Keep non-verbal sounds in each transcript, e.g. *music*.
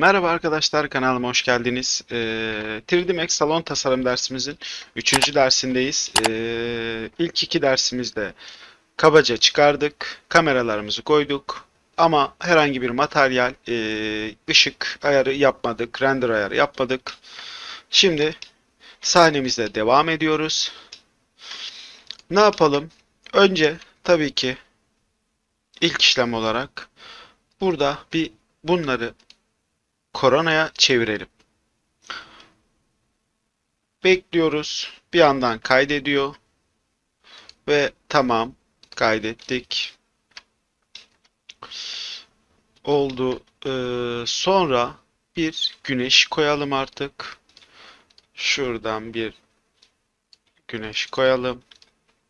Merhaba arkadaşlar kanalıma hoş geldiniz. Ee, 3D Max salon tasarım dersimizin 3. dersindeyiz. Ee, ilk iki dersimizde kabaca çıkardık, kameralarımızı koyduk ama herhangi bir materyal, e, ışık ayarı yapmadık, render ayarı yapmadık. Şimdi sahnemizde devam ediyoruz. Ne yapalım? Önce tabii ki ilk işlem olarak burada bir bunları koronaya çevirelim. Bekliyoruz. Bir yandan kaydediyor. Ve tamam kaydettik. Oldu. Ee, sonra bir güneş koyalım artık. Şuradan bir güneş koyalım.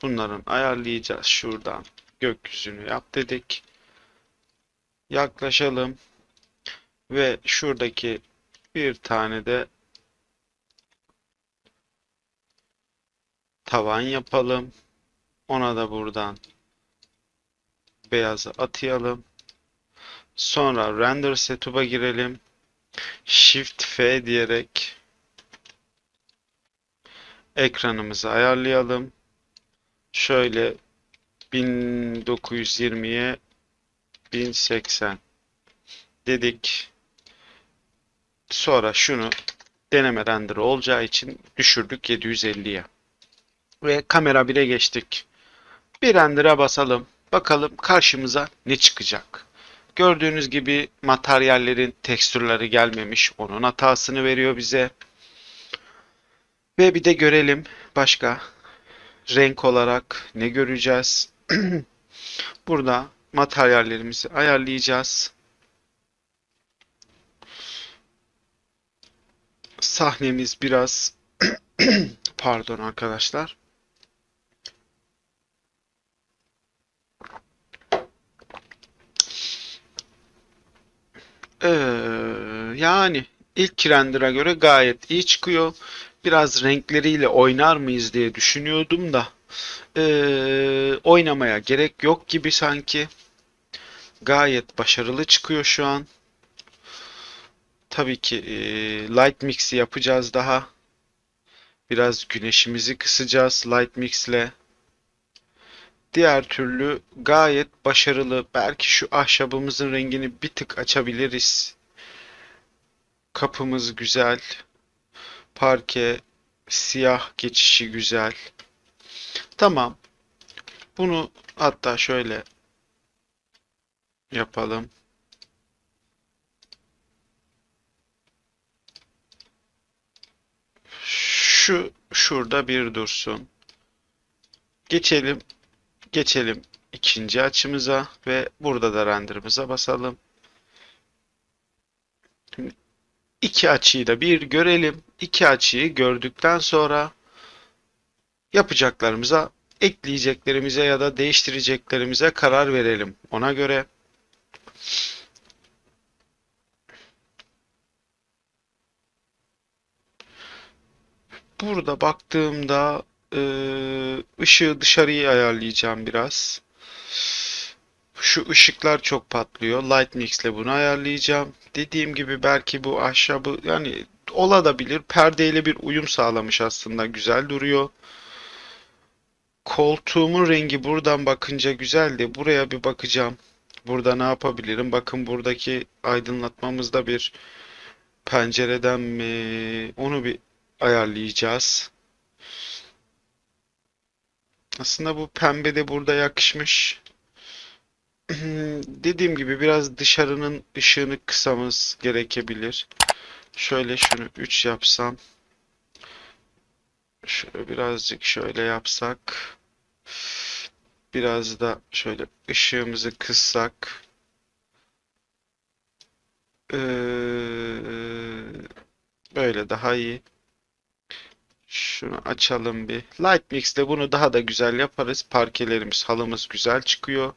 Bunların ayarlayacağız. Şuradan gökyüzünü yap dedik. Yaklaşalım. Ve şuradaki bir tane de tavan yapalım. Ona da buradan beyazı atayalım. Sonra render setup'a girelim. Shift F diyerek ekranımızı ayarlayalım. Şöyle 1920'ye 1080 dedik. Sonra şunu deneme render olacağı için düşürdük 750'ye. Ve kamera 1'e geçtik. Bir render'a basalım. Bakalım karşımıza ne çıkacak. Gördüğünüz gibi materyallerin tekstürleri gelmemiş. Onun hatasını veriyor bize. Ve bir de görelim başka renk olarak ne göreceğiz. *clears throat* Burada materyallerimizi ayarlayacağız. Sahnemiz biraz *clears throat* pardon arkadaşlar. Ee, yani ilk render'a göre gayet iyi çıkıyor. Biraz renkleriyle oynar mıyız diye düşünüyordum da ee, oynamaya gerek yok gibi sanki. Gayet başarılı çıkıyor şu an. Tabii ki e, light mix'i yapacağız daha. Biraz güneşimizi kısacağız light mix'le. Diğer türlü gayet başarılı. Belki şu ahşabımızın rengini bir tık açabiliriz. Kapımız güzel. Parke siyah geçişi güzel. Tamam. Bunu hatta şöyle yapalım. Şu şurada bir dursun. Geçelim. Geçelim ikinci açımıza ve burada da render'ımıza basalım. Şimdi iki açıyı da bir görelim. İki açıyı gördükten sonra yapacaklarımıza, ekleyeceklerimize ya da değiştireceklerimize karar verelim. Ona göre burada baktığımda e, ışığı dışarıya ayarlayacağım biraz. Şu ışıklar çok patlıyor. Light Mix ile bunu ayarlayacağım. Dediğim gibi belki bu ahşabı yani olabilir. Perdeyle bir uyum sağlamış aslında. Güzel duruyor. Koltuğumun rengi buradan bakınca güzeldi. Buraya bir bakacağım. Burada ne yapabilirim? Bakın buradaki aydınlatmamızda bir pencereden mi? Onu bir ayarlayacağız. Aslında bu pembe de burada yakışmış. *clears throat* Dediğim gibi biraz dışarının ışığını kısamız gerekebilir. Şöyle şunu 3 yapsam. Şöyle birazcık şöyle yapsak. Biraz da şöyle ışığımızı kıssak. Ee, böyle daha iyi. Şunu açalım bir. Light Mix'te bunu daha da güzel yaparız. Parkelerimiz, halımız güzel çıkıyor.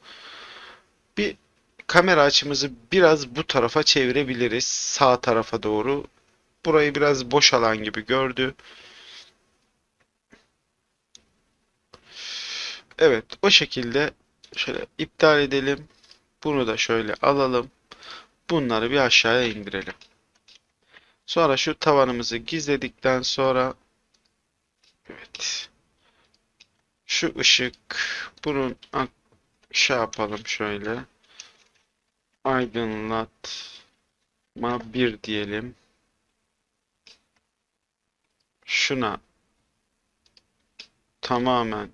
Bir kamera açımızı biraz bu tarafa çevirebiliriz. Sağ tarafa doğru. Burayı biraz boş alan gibi gördü. Evet, o şekilde şöyle iptal edelim. Bunu da şöyle alalım. Bunları bir aşağıya indirelim. Sonra şu tavanımızı gizledikten sonra evet. Şu ışık bunun şey yapalım şöyle. Aydınlatma 1 diyelim. Şuna tamamen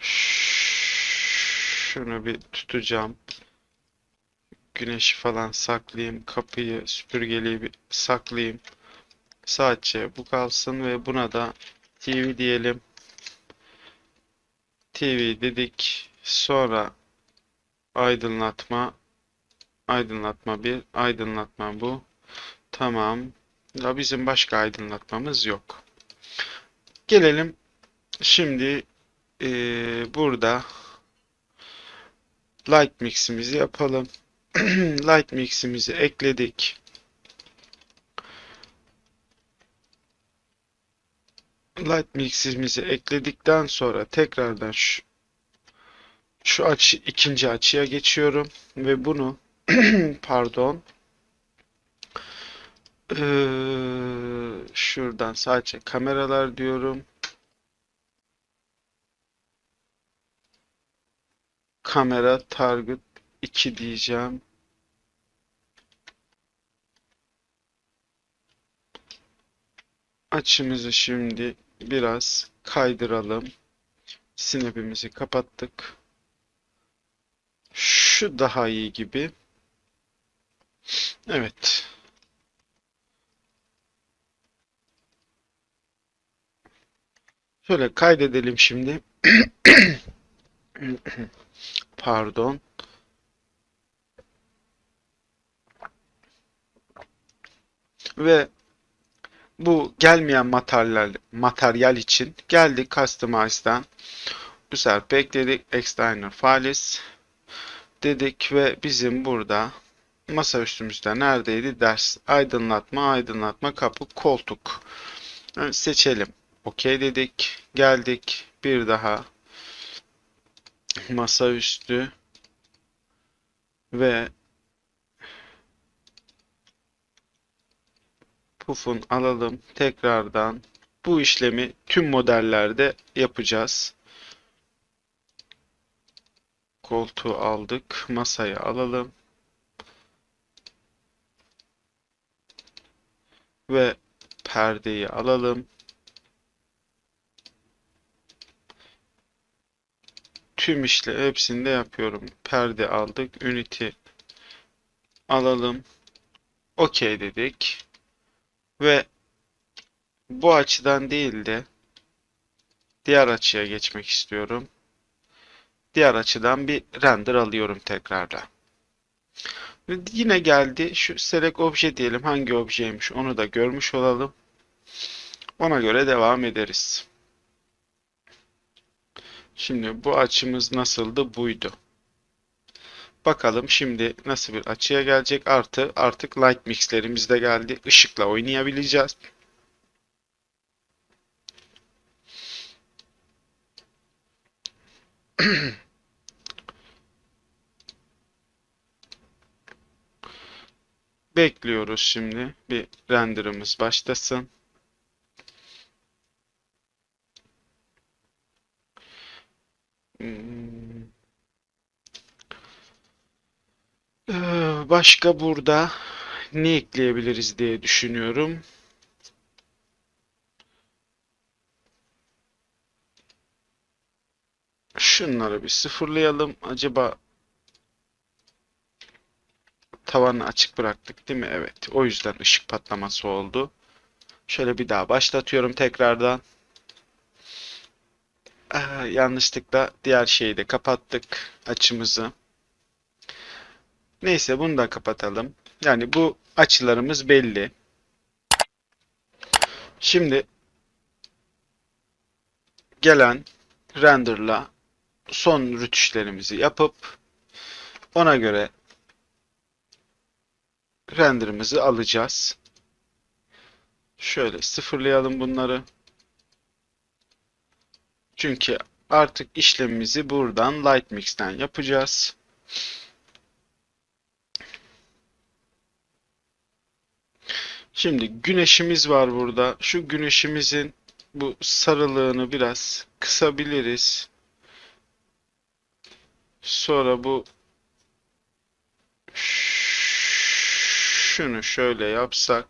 şunu bir tutacağım. Güneşi falan saklayayım. Kapıyı, süpürgeliği bir saklayayım. Sadece bu kalsın ve buna da TV diyelim. TV dedik. Sonra aydınlatma. Aydınlatma bir. Aydınlatma bu. Tamam. Ya bizim başka aydınlatmamız yok. Gelelim şimdi eee, burada light mix'imizi yapalım. *clears throat* Light mix'imizi ekledik. Light mix'imizi ekledikten sonra tekrardan şu şu açı ikinci açıya geçiyorum ve bunu *clears throat* pardon eee, şuradan sadece kameralar diyorum. Kamera target 2 diyeceğim. Açımızı şimdi biraz kaydıralım. Snap'imizi kapattık. Şu daha iyi gibi. Evet. Şöyle kaydedelim şimdi. *clears throat* Pardon. Ve bu gelmeyen materyal materyal için geldik Customize'dan. Bu sefer bekledik. External Files dedik ve bizim burada masa üstümüzde neredeydi? Ders, aydınlatma, aydınlatma, kapı, koltuk. Yani seçelim. OK dedik. Geldik. Bir daha masaüstü ve pufun alalım. Tekrardan bu işlemi tüm modellerde yapacağız. Koltuğu aldık. Masayı alalım. Ve perdeyi alalım. Tüm işle hepsini de yapıyorum. Perde aldık. Unity alalım. OK dedik. Ve bu açıdan değil de diğer açıya geçmek istiyorum. Diğer açıdan bir render alıyorum tekrardan. Yine geldi. Şu select obje diyelim. Hangi objeymiş onu da görmüş olalım. Ona göre devam ederiz. Şimdi bu açımız nasıldı? Buydu. Bakalım şimdi nasıl bir açıya gelecek. Artı artık light mixlerimiz de geldi. Işıkla oynayabileceğiz. *clears throat* Bekliyoruz şimdi. Bir renderımız başlasın. Hmm. Başka burada ne ekleyebiliriz diye düşünüyorum. Şunları bir sıfırlayalım. Acaba tavanı açık bıraktık değil mi? Evet. O yüzden ışık patlaması oldu. Şöyle bir daha başlatıyorum tekrardan. Ee, yanlışlıkla diğer şeyi de kapattık açımızı. Neyse bunu da kapatalım. Yani bu açılarımız belli. Şimdi gelen renderla son rütüşlerimizi yapıp ona göre renderimizi alacağız. Şöyle sıfırlayalım bunları. Çünkü artık işlemimizi buradan Lightmix'ten yapacağız. Şimdi güneşimiz var burada. Şu güneşimizin bu sarılığını biraz kısabiliriz. Sonra bu şunu şöyle yapsak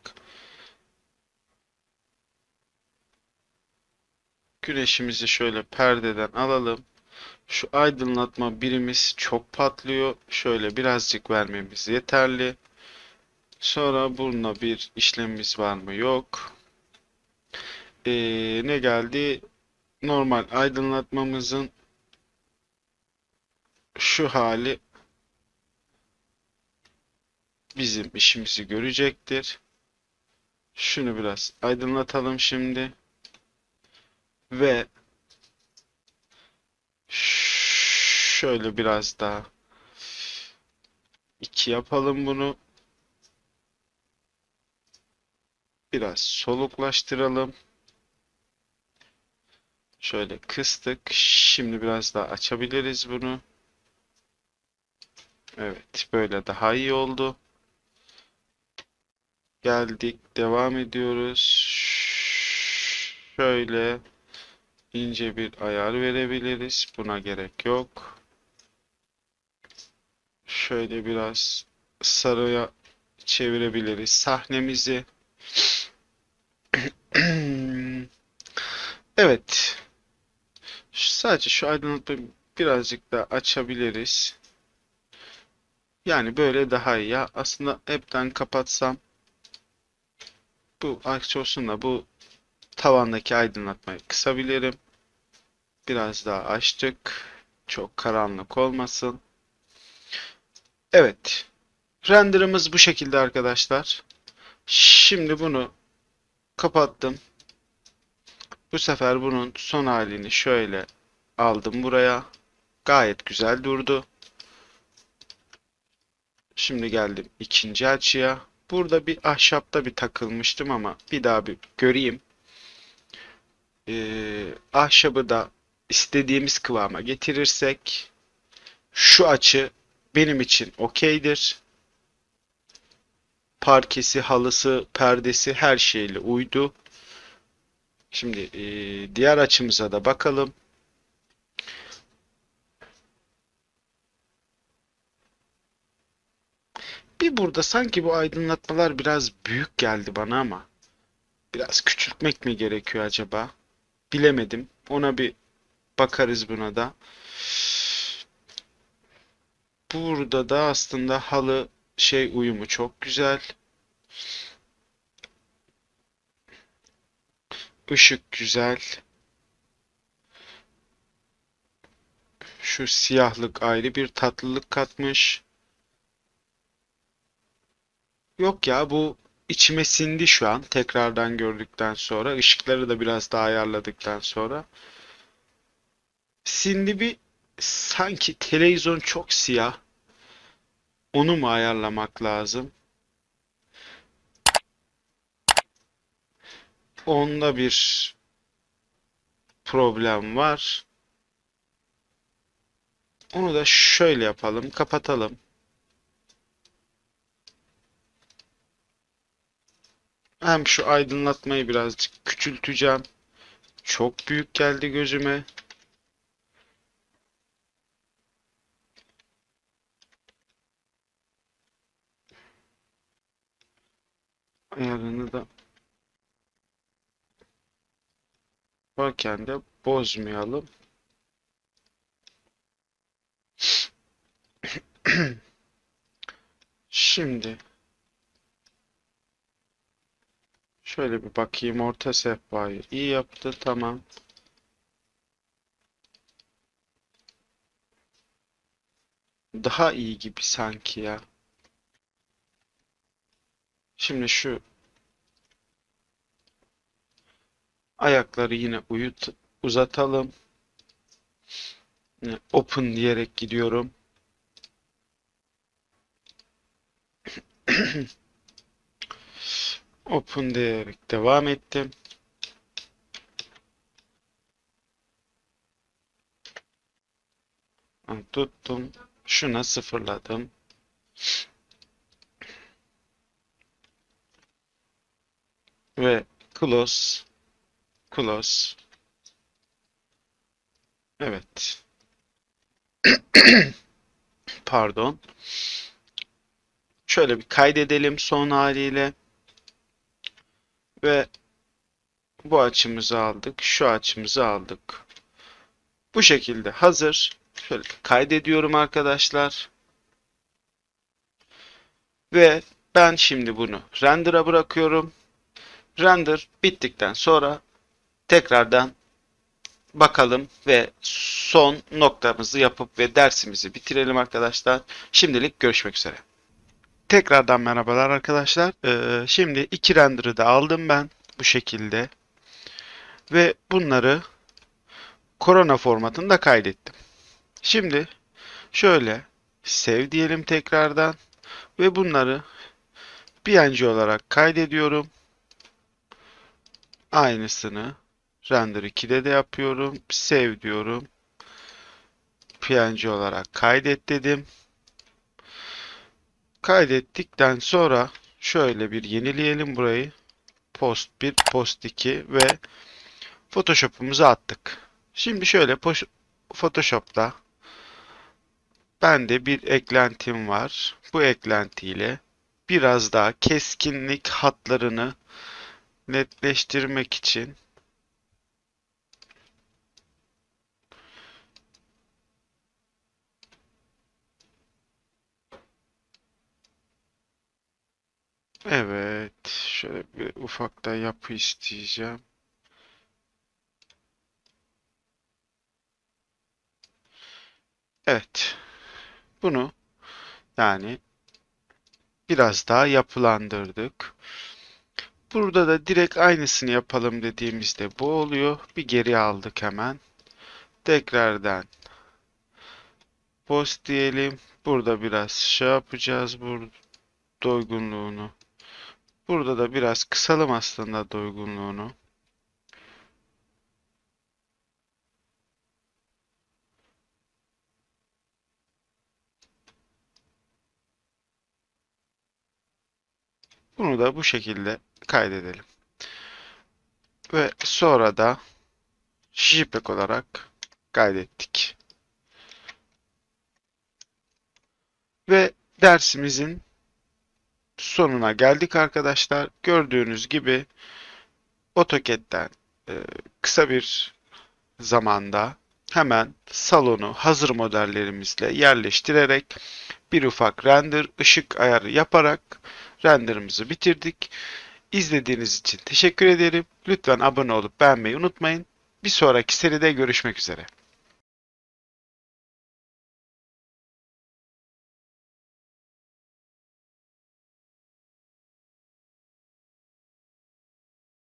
güneşimizi şöyle perdeden alalım. Şu aydınlatma birimiz çok patlıyor. Şöyle birazcık vermemiz yeterli. Sonra bununla bir işlemimiz var mı? Yok. Ee, ne geldi? Normal aydınlatmamızın şu hali bizim işimizi görecektir. Şunu biraz aydınlatalım şimdi. Ve şöyle biraz daha iki yapalım bunu. Biraz soluklaştıralım. Şöyle kıstık. Şimdi biraz daha açabiliriz bunu. Evet, böyle daha iyi oldu. Geldik, devam ediyoruz. Şöyle ince bir ayar verebiliriz. Buna gerek yok. Şöyle biraz sarıya çevirebiliriz sahnemizi. *clears throat* Evet. Sadece şu aydınlatmayı birazcık daha açabiliriz. Yani böyle daha iyi ya. Aslında hepten kapatsam bu aksi olsun da bu tavandaki aydınlatmayı kısabilirim. Biraz daha açtık. Çok karanlık olmasın. Evet. Render'ımız bu şekilde arkadaşlar. Şimdi bunu kapattım. Bu sefer bunun son halini şöyle aldım buraya. Gayet güzel durdu. Şimdi geldim ikinci açıya. Burada bir ahşapta bir takılmıştım ama bir daha bir göreyim. Ee, ahşabı da istediğimiz kıvama getirirsek şu açı benim için okeydir. Parkesi, halısı, perdesi her şeyle uydu. Şimdi e, diğer açımıza da bakalım. Bir burada sanki bu aydınlatmalar biraz büyük geldi bana ama biraz küçültmek mi gerekiyor acaba? Bilemedim. Ona bir bakarız buna da. Burada da aslında halı şey uyumu çok güzel. Işık güzel. Şu siyahlık ayrı bir tatlılık katmış. Yok ya bu içime sindi şu an tekrardan gördükten sonra. ışıkları da biraz daha ayarladıktan sonra. Sindi bir sanki televizyon çok siyah. Onu mu ayarlamak lazım? Onda bir problem var. Onu da şöyle yapalım. Kapatalım. Hem şu aydınlatmayı birazcık küçülteceğim. Çok büyük geldi gözüme. Ayarını da varken de bozmayalım. Şimdi şöyle bir bakayım orta sehpayı iyi yaptı tamam. Daha iyi gibi sanki ya. Şimdi şu ayakları yine uyut uzatalım. Open diyerek gidiyorum. *clears throat* Open diyerek devam ettim. Tuttum. Şuna sıfırladım. Close. Close. Evet. *clears throat* Pardon. Şöyle bir kaydedelim son haliyle. Ve bu açımızı aldık. Şu açımızı aldık. Bu şekilde hazır. Şöyle kaydediyorum arkadaşlar. Ve ben şimdi bunu render'a bırakıyorum. Render bittikten sonra tekrardan bakalım ve son noktamızı yapıp ve dersimizi bitirelim arkadaşlar. Şimdilik görüşmek üzere. Tekrardan merhabalar arkadaşlar. Ee, şimdi iki render'ı da aldım ben bu şekilde. Ve bunları korona formatında kaydettim. Şimdi şöyle sev diyelim tekrardan ve bunları PNG olarak kaydediyorum. Aynısını render 2'de de yapıyorum. Save diyorum. PNG olarak kaydet dedim. Kaydettikten sonra şöyle bir yenileyelim burayı. Post 1, post 2 ve Photoshop'umuzu attık. Şimdi şöyle Photoshop'ta bende bir eklentim var. Bu eklentiyle biraz daha keskinlik hatlarını netleştirmek için Evet, şöyle bir ufak da yapı isteyeceğim. Evet. Bunu yani biraz daha yapılandırdık. Burada da direkt aynısını yapalım dediğimizde bu oluyor. Bir geri aldık hemen. Tekrardan post diyelim. Burada biraz şey yapacağız. Burada doygunluğunu. Burada da biraz kısalım aslında doygunluğunu. Bunu da bu şekilde kaydedelim. Ve sonra da JPEG olarak kaydettik. Ve dersimizin sonuna geldik arkadaşlar. Gördüğünüz gibi AutoCAD'den e, kısa bir zamanda hemen salonu hazır modellerimizle yerleştirerek bir ufak render ışık ayarı yaparak renderimizi bitirdik. İzlediğiniz için teşekkür ederim. Lütfen abone olup beğenmeyi unutmayın. Bir sonraki seride görüşmek üzere.